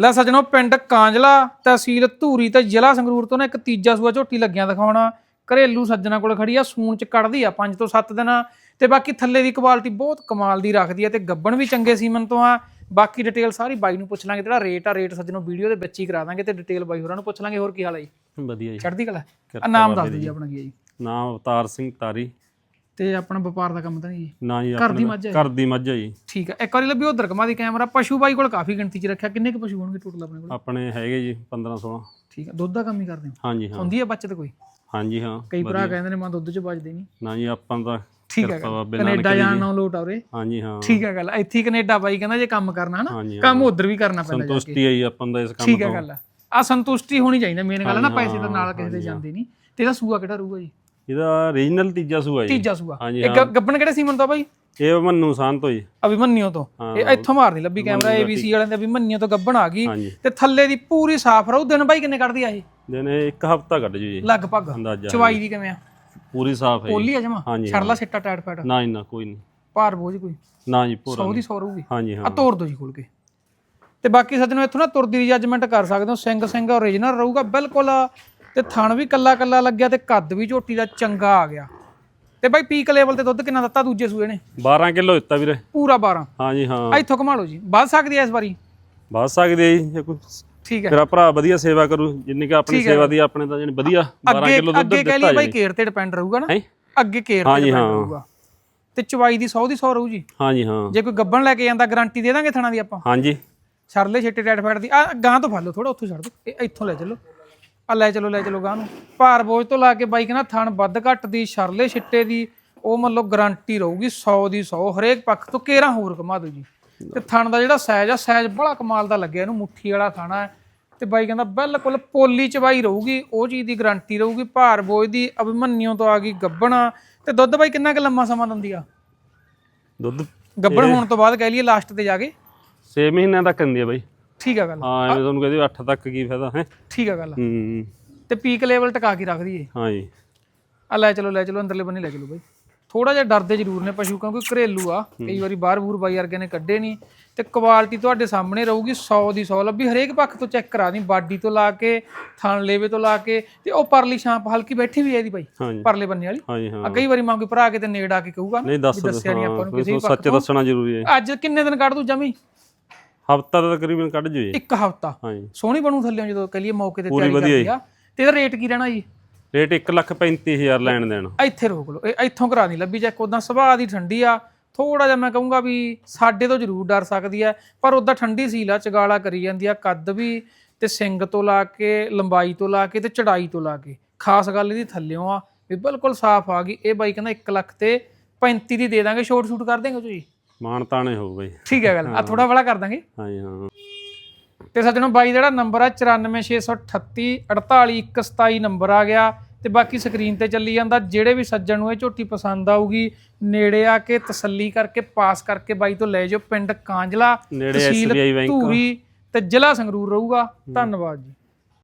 ਲੈ ਸਜਣੋ ਪਿੰਡ ਕਾਂਜਲਾ ਤਹਿਸੀਲ ਧੂਰੀ ਤੇ ਜ਼ਿਲ੍ਹਾ ਸੰਗਰੂਰ ਤੋਂ ਨਾ ਇੱਕ ਤੀਜਾ ਸੂਆ ਝੋਟੀ ਲੱਗਿਆ ਦਿਖਾਉਣਾ। ਘਰੇਲੂ ਸੱਜਣਾ ਕੋਲ ਖੜੀ ਆ ਸੂਣ ਚ ਕੱਢਦੀ ਆ 5 ਤੋਂ 7 ਦਿਨਾਂ। ਤੇ ਬਾਕੀ ਥੱਲੇ ਦੀ ਕੁਆਲਿਟੀ ਬਹੁਤ ਕਮਾਲ ਦੀ ਰੱਖਦੀ ਆ ਤੇ ਗੱਬਣ ਵੀ ਚੰਗੇ ਸੀਮਨ ਤੋਂ ਆ। ਬਾਕੀ ਡਿਟੇਲ ਸਾਰੀ ਬਾਈ ਨੂੰ ਪੁੱਛ ਲਾਂਗੇ ਜਿਹੜਾ ਰੇਟ ਆ ਰੇਟ ਸੱਜਣੋ ਵੀਡੀਓ ਦੇ ਵਿੱਚ ਹੀ ਕਰਾ ਦਾਂਗੇ ਤੇ ਡਿਟੇਲ ਬਾਈ ਹੋਰਾਂ ਨੂੰ ਪੁੱਛ ਲਾਂਗੇ ਹੋਰ ਕੀ ਹਾਲ ਹੈ ਜੀ? ਵਧੀਆ ਜੀ। ਚੜ੍ਹਦੀ ਕਲਾ? ਨਾਮ ਦੱਸ ਦਿਓ। ਜੀ ਆਪਣਾ ਕੀ ਹੈ ਜੀ? ਨਾਮ ਅਵਤਾਰ ਸਿੰਘ ਤਾਰੀ। ਤੇ ਆਪਣਾ ਵਪਾਰ ਦਾ ਕੰਮ ਤਾਂ ਨਹੀਂ ਜੀ ਨਾ ਜੀ ਘਰ ਦੀ ਮੱਝ ਹੈ? ਘਰ ਦੀ ਮੱਝ ਹੈ ਜੀ। ਠੀਕ ਆ ਇੱਕ ਵਾਰੀ ਲੱਭੀ ਉਧਰ ਕਮਾ ਦੀ ਕੈਮਰਾ ਪਸ਼ੂ ਬਾਈ ਕੋਲ ਕਾਫੀ ਗਿਣਤੀ ਚ ਰੱਖਿਆ। ਕਿੰਨੇ ਕੁ ਪਸ਼ੂ ਹੋਣਗੇ ਟੋਟਲ ਆਪਣੇ ਕੋਲ? ਆਪਣੇ ਹੈਗੇ ਜੀ 15 16 ਠੀਕ ਆ ਦੁੱਧ ਦਾ ਕੰਮ ਹੀ ਕਰਦੇ ਹੋ? ਹਾਂਜੀ ਹਾਂ। ਹੁੰਦੀ ਆ ਬੱਚਤ ਕੋਈ? ਹਾਂਜੀ ਹਾਂ। ਕਈ ਭਰਾ ਕਹਿੰਦੇ ਨੇ ਮਾਂ ਦੁੱਧ ਚ ਬਚਦੇ ਨਹੀਂ। ਨਾ ਜੀ ਆਪਾਂ ਤਾਂ ਠੀਕ ਹੈ ਕੈਨੇਡਾ ਦੀ ਜਾਣ। ਨਾਲ ਲੋਟ ਆਉਰੇ ਹਾਂਜੀ ਹਾਂ। ਠੀਕ ਹੈ ਗੱਲ। ਇੱਥੇ ਹੀ ਕੈਨੇਡਾ ਬਾਈ ਕਹਿੰਦਾ ਜੇ ਕੰਮ ਕਰਨਾ ਨਾ ਹਾਂਜੀ ਹਾਂ। ਕੰਮ ਉਧਰ ਵੀ ਕਰਨਾ ਪੈਂਦਾ ਸੰਤੁਸ਼ਟੀ ਹੈ ਜੀ ਆਪਾਂ ਤਾਂ ਇਸ ਕੰਮ ਠੀਕ ਹੈ ਤੋਂ। ਗੱਲ। ਆ ਸੰਤੁਸ਼ਟੀ ਹੋਣੀ ਚਾਹੀਦੀ ਮੇਨ ਗੱਲ ਹੈ ਨਾ ਪੈਸੇ ਤਾਂ ਨਾਲ ਕਿਸੇ ਦੇ ਜਾਂਦੇ ਨਹੀਂ। ਤੇ ਇਹਦਾ ਸੂਆ ਕਿਹੜਾ ਰਹੂਗਾ ਜੀ? ਇਹਦਾ ਰੀਜਨਲ ਤੀਜਾ ਸੂਆ ਜੀ। ਤੀਜਾ ਸੂਆ। ਹਾਂਜੀ, ਇਹ ਗ- ਗੱਬਣ ਕਿਹੜੇ ਸੀਮਨ ਤੋਂ ਬਾਈ? ਇਹ ਮੰਨੂ ਸੰਤ ਹੋਈ ਅਭਿਮੰਨਿਓ ਤੋਂ। ਇਹ ਇੱਥੋਂ ਮਾਰਨੀ ਲੱਭੀ ਕੈਮਰਾ ABC ਵਾਲਿਆਂ ਦੇ ਅਭਿਮੰਨਿਓ ਤੋਂ ਗੱਬਣ ਆ ਗਈ। ਹਾਂਜੀ। ਤੇ ਥੱਲੇ ਦੀ ਪੂਰੀ ਸਾਫ਼ ਰਹੂ। ਦਿਨ ਬਾਈ ਕਿੰਨੇ ਕੱਢਦੀ ਆ ਇਹ? ਦਿਨ ਇਹ ਇੱਕ ਹਫਤਾ ਕੱਢ ਜੂ ਜੀ। ਲਗਭਗ। ਅੰਦਾਜ਼ਾ ਚਵਾਈ ਦੀ ਕਿਵੇਂ ਆ? ਪੂਰੀ ਸਾਫ਼ ਹੈ ਜੀ। ਪੋਲੀ ਆ ਜਮਾ? ਹਾਂਜੀ, ਛੜਲਾ ਸਿੱਟਾ ਟੈਟ ਪੈਟ ਨਾ ਜੀ ਨਾ ਕੋਈ ਨਹੀਂ। ਭਾਰ ਬੋਝ ਕੋਈ। ਨਾ ਜੀ ਪੂਰਾ 100 ਦੀ 100 ਰਹੂਗੀ। ਹਾਂਜੀ ਆ ਹਾਂ ਤੋੜ ਦੋ ਜੀ ਖੋਲ ਕੇ। ਤੇ ਬਾਕੀ ਸੱਜਣੋ ਇੱਥੋਂ ਨਾ ਤੁਰਦੀ ਦੀ ਜੱਜਮੈਂਟ ਕਰ ਸਕਦੇ ਹੋ। ਸਿੰਘ ਸਿੰਘ ਓਰੀਜਨਲ ਰਹੂਗਾ। ਬਿਲਕੁਲ ਤੇ ਥਣ ਵੀ ਕੱਲਾ ਕੱਲਾ ਲੱਗਿਆ ਤੇ ਕੱਦ ਵੀ ਝੋਟੀ ਦਾ ਚੰਗਾ ਆ ਗਿਆ। ਤੇ ਬਾਈ ਪੀਕ ਲੈਵਲ ਤੇ ਦੁੱਧ ਕਿੰਨਾ ਦਿੱਤਾ ਦੂਜੇ ਸੂਏ ਨੇ? 12 ਕਿਲੋ ਦਿੱਤਾ ਵੀਰੇ। ਪੂਰਾ 12 ਹਾਂਜੀ ਹਾਂ। ਇੱਥੋਂ ਘੁਮਾ ਲਓ ਜੀ। ਵੱਧ ਸਕਦੀ ਐ ਇਸ ਵਾਰੀ? ਵੱਧ ਸਕਦੇ ਆ ਜੀ ਕੋਈ ਠੀਕ ਹੈ। ਮੇਰਾ ਭਰਾ ਵਧੀਆ ਸੇਵਾ ਕਰੂ ਜਿੰਨੀ ਕਿ ਆਪਣੀ ਸੇਵਾ ਦੀ ਆਪਣੇ ਤਾਂ ਜਣ ਵਧੀਆ 12 ਅੱਗੇ ਕਿਲੋ ਦੁੱਧ ਅੱਗੇ ਕਹਿ ਦਿੱਤਾ ਲਈ ਬਾਈ ਕੇਰ ਤੇ ਡਿਪੈਂਡ ਰਹੂਗਾ ਨਾ? ਅੱਗੇ ਕੇਰ ਤੇ ਡਿਪੈਂਡ। ਰਹੂਗਾ। ਤੇ ਚਵਾਈ ਦੀ 100 ਦੀ 100 ਰਹੂ ਜੀ। ਹਾਂਜੀ ਹਾਂ। ਜੇ ਕੋਈ ਗੱਬਣ ਲੈ ਕੇ ਜਾਂਦਾ ਗਾਰੰਟੀ ਦੇ ਦਾਂਗੇ ਥਣਾ ਦੀ ਆਪਾਂ? ਹਾਂਜੀ। ਛੜਲੇ ਛਿੱਟੇ ਟੈਟ ਫੈਟ ਦੀ। ਆ ਗਾਂ ਤੋਂ ਫੜ ਲਓ ਥੋੜਾ ਉੱਥੋਂ ਛੱਡ ਇਹ ਇੱਥੋਂ ਲੈ ਚੱਲੋ। ਆ ਲੈ ਚਲੋ ਲੈ ਚਲੋ ਗਾਂ ਨੂੰ। ਭਾਰ ਬੋਝ ਤੋਂ ਲਾ ਕੇ ਬਾਈਕ ਨਾ ਥਣ ਵੱਧ ਘੱਟ ਦੀ ਛਰਲੇ ਛਿੱਟੇ ਦੀ ਉਹ ਮਤਲਬ ਗਾਰੰਟੀ ਰਹੂਗੀ 100 ਦੀ 100 ਹਰੇਕ ਪੱਖ ਤੋਂ ਕੇਰਾ ਹੋਰ ਕਮਾ ਦਿਓ ਜੀ। ਤੇ ਥਣ ਦਾ ਜਿਹੜਾ ਸਾਈਜ਼ ਆ ਸਾਈਜ਼ ਬੜਾ ਕਮਾਲ ਦਾ ਲੱਗਿਆ ਇਹਨੂੰ ਮੁੱਠੀ ਵਾਲਾ ਥਾਣਾ ਹੈ। ਤੇ ਬਾਈ ਕਹਿੰਦਾ ਬਿਲਕੁਲ ਪੋਲੀ ਚਵਾਈ ਰਹੂਗੀ ਉਹ ਚੀਜ਼ ਦੀ ਗਾਰੰਟੀ ਰਹੂਗੀ। ਭਾਰ ਬੋਝ ਦੀ ਅਭਿਮੰਨਿਓ ਤੋਂ ਆ ਗਈ ਗੱਬਣਾ। ਤੇ ਦੁੱਧ ਬਾਈ ਕਿੰਨਾ ਕੁ ਲੰਮਾ ਸਮਾਂ ਦਿੰਦੀ ਆ? ਦੁੱਧ ਗੱਬਣ ਹੋਣ ਤੋਂ ਬਾਅਦ ਕਹਿ ਲਈਏ ਲਾਸਟ ਤੇ ਜਾ ਕੇ। 6 ਮਹੀਨਿਆਂ ਤੱਕ ਹੁੰਦੀ ਹੈ ਬਾਈ। ਠੀਕ ਆ ਗੱਲ। ਹਾਂ ਐਵੇਂ ਤੁਹਾਨੂੰ ਕਹਦੇ 8 ਤੱਕ ਕੀ ਫਾਇਦਾ ਹੈ? ਠੀਕ ਆ ਗੱਲ। ਹੂੰ। ਤੇ ਪੀਕ ਲੈਵਲ ਟਕਾ ਕੇ ਰੱਖ ਦਈਏ ਹਾਂ ਜੀ। ਆ ਲੈ ਚਲੋ ਲੈ ਚਲੋ ਅੰਦਰਲੇ ਬੰਨੇ ਲੈ ਚਲੋ ਬਾਈ। ਥੋੜਾ ਜਿਹਾ ਡਰਦੇ ਜ਼ਰੂਰ ਨੇ ਪਸ਼ੂ ਕਿਉਂਕਿ ਘਰੇਲੂ ਆ। ਕਈ ਵਾਰੀ ਬਾਹਰ ਬੂਰ ਬਾਈ ਵਰਗੇ ਨੇ ਕੱਢੇ ਨਹੀਂ ਤੇ ਕੁਆਲਿਟੀ ਤੁਹਾਡੇ ਸਾਹਮਣੇ ਰਹੂਗੀ 100 ਦੀ 100 ਲੱਭੀ। ਹਰੇਕ ਪੱਖ ਤੋਂ ਚੈੱਕ ਕਰਾ ਦੀ ਬਾਡੀ ਤੋਂ ਲਾ ਕੇ ਥਣ ਲੇਵੇ ਤੋਂ ਲਾ ਕੇ। ਤੇ ਉਹ ਪਰਲੀ ਛਾਂਪ ਹਲਕੀ ਬੈਠੀ ਵੀ ਹੈ ਇਹਦੀ ਬਾਈ ਪਰਲੇ ਬੰਨੇ ਵਾਲੀ। ਆ ਕਈ ਵਾਰੀ ਮੰਗ ਭਰਾ ਕੇ ਤੇ ਨੇੜ ਆ ਕੇ ਕਹੂਗਾ ਨਹੀਂ ਦੱਸਿਆ ਨਹੀਂ ਆਪਾਂ ਨੂੰ ਕਿਸੇ ਪੱਖ ਸੱਚ ਦੱਸਣਾ ਜ਼ਰੂਰੀ ਹੈ। ਅੱਜ ਕਿੰਨੇ ਦਿਨ ਕੱਢ ਦੂ ਜਮੀ? ਹਫਤਾ ਤਾਂ ਤਕਰੀਬਨ ਕੱਢ ਜੂ ਜੀ ਇੱਕ ਹਫਤਾ। ਹਾਂਜੀ। ਸੋਹਣੀ ਬਣੂ ਥੱਲੇ ਜਦੋਂ ਕਹ ਲਈਏ ਮੌਕੇ ਤੇ ਪੂਰੀ ਤਿਆਰੀ ਵਧੀਆ ਕਰਦੀ ਆ। ਤੇ ਇਹਦਾ ਰੇਟ ਕੀ ਰਹਿਣਾ ਜੀ? ਰੇਟ 135000 ਲੈਣ ਦੇਣ। ਇੱਥੇ ਰੋਕ ਲਓ। ਇਹ ਇੱਥੋਂ ਕਰਾ ਨਹੀਂ ਲੱਭੀ। ਜੇ ਉਦਾਂ ਸੁਭਾਅ ਦੀ ਠੰਡੀ ਆ ਥੋੜਾ ਜਿਹਾ ਮੈਂ ਕਹੂੰਗਾ ਵੀ ਸਾਡੇ ਤੋਂ ਜ਼ਰੂਰ ਡਰ ਸਕਦੀ ਹੈ ਪਰ ਉਦਾਂ ਠੰਡੀ ਸੀਲ ਆ ਚਗਾਲਾ ਕਰੀ ਜਾਂਦੀ ਆ ਕੱਦ ਵੀ ਤੇ ਸਿੰਗ ਤੋਂ ਲਾ ਕੇ ਲੰਬਾਈ ਤੋਂ ਲਾ ਕੇ ਤੇ ਚੜਾਈ ਤੋਂ ਲਾ ਕੇ। ਖਾਸ ਗੱਲ ਇਹਦੀ ਥੱਲਿਓਂ ਆ ਵੀ ਬਿਲਕੁਲ ਸਾਫ਼ ਆ ਗਈ। ਇਹ ਬਾਈ ਕਹਿੰਦਾ 1 ਲੱਖ ਤੇ 35 ਦੀ ਦੇ ਦਾਂਗੇ। ਸ਼ੋਰਟ ਸ਼ੂਟ ਕਰ ਦੇਂਗੇ ਜੀ? ਮਾਣ ਤਾਣੇ ਹੋਊ ਬਾਈ। ਠੀਕ ਹੈ ਗੱਲ ਆ ਥੋੜਾ ਬੜਾ ਕਰ ਦਾਂਗੇ। ਹਾਂਜੀ ਹਾਂ। ਤੇ ਸੱਜਣੋ ਬਾਈ ਜਿਹੜਾ ਨੰਬਰ ਆ 94638 48127 ਨੰਬਰ ਆ ਗਿਆ। ਤੇ ਬਾਕੀ ਸਕਰੀਨ ਤੇ ਚੱਲੀ ਜਾਂਦਾ ਜਿਹੜੇ ਵੀ ਸੱਜਣ ਨੂੰ ਇਹ ਝੋਟੀ ਪਸੰਦ ਆਊਗੀ ਨੇੜੇ ਆ ਕੇ ਤਸੱਲੀ ਕਰਕੇ ਪਾਸ ਕਰਕੇ ਬਾਈ ਤੋਂ ਲੈ ਜਾਓ ਪਿੰਡ ਕਾਂਜਲਾ ਤਹਿਸੀਲ ਧੂਰੀ ਤੇ ਜ਼ਿਲ੍ਹਾ ਸੰਗਰੂਰ ਰਹੂਗਾ। ਧੰਨਵਾਦ ਜੀ।